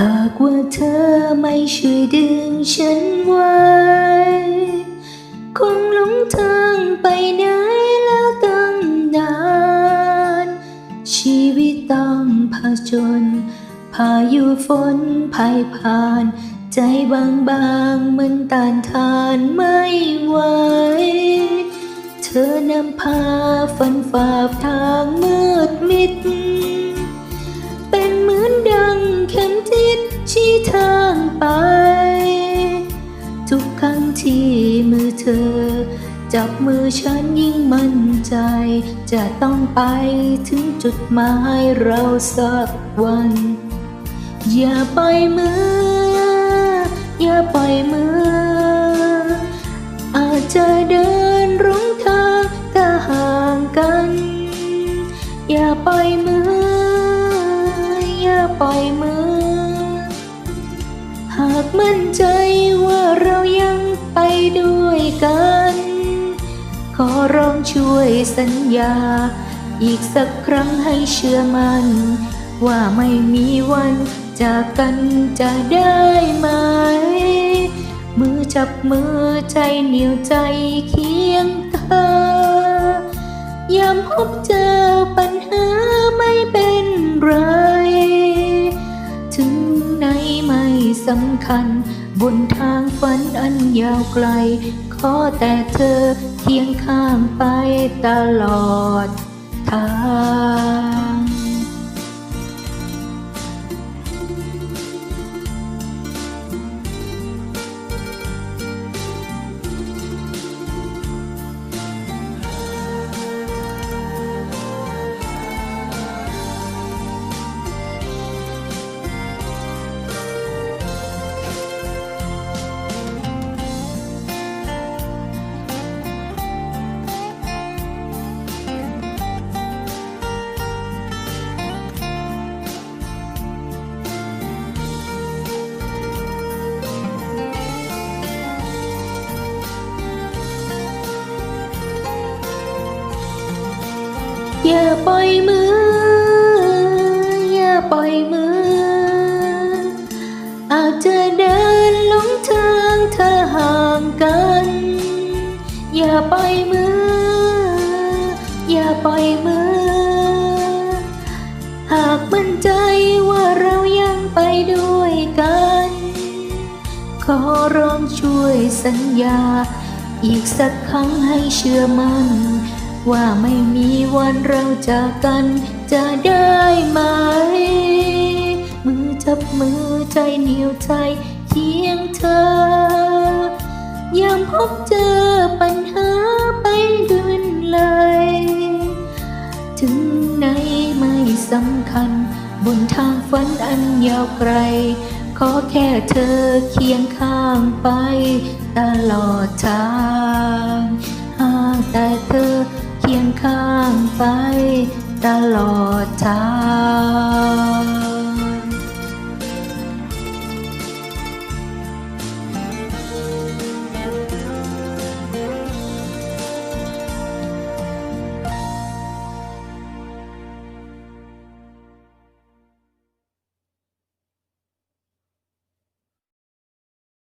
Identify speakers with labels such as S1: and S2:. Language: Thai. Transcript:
S1: หากว่าเธอไม่ช่วยดึงฉันไว้คงหลงทางไปไหนแล้วตั้งนาน ชีวิตต้องผจญพายุฝนพายผ่าน ใจบางบางมือนต้านทานไม่ไหว เธอนำพาฝันฝ่าทาง ที่มือเธอ จับมือฉันยิ่งมั่นใจ จะต้องไปถึงจุดหมายเราสักวัน อย่าปล่อยมือ อย่าปล่อยมือ อาจจะเดินรุงทางก็ห่างกัน อย่าปล่อยมือ อย่าปล่อยมือ หากมั่นใจ ขอร้องช่วยสัญญา อีกสักครั้งให้เชื่อมัน่น ว่าไม่มีวันจากกันจะได้ไหม มือจับมือใจเหนียวใจเคียงเธอยามพบเจอปัญหาไม่เป็นไร ถึงไหนไม่สำคัญ บนทางฝันอันยาวไกล ขอแต่เธอเคียงข้างไปตลอดทาง อย่าปล่อยมือ อย่าปล่อยมือ อาจจะเดินหลงทางเธอห่างกัน อย่าปล่อยมือ อย่าปล่อยมือ หากมั่นใจว่าเรายังไปด้วยกัน ขอร้องช่วยสัญญา อีกสักครั้งให้เชื่อมัน่น ว่าไม่มีวันเราจากกันจะได้ไหม มือจับมือใจเหนียวใจเคียงเธอยามพบเจอปัญหาไปด้วยเลย ถึงไหนไม่สำคัญ บนทางฝันอันยาวไกล ขอแค่เธอเคียงข้างไป ตลอดทางหากแต่เธอ เคียงข้างไปตลอดทาง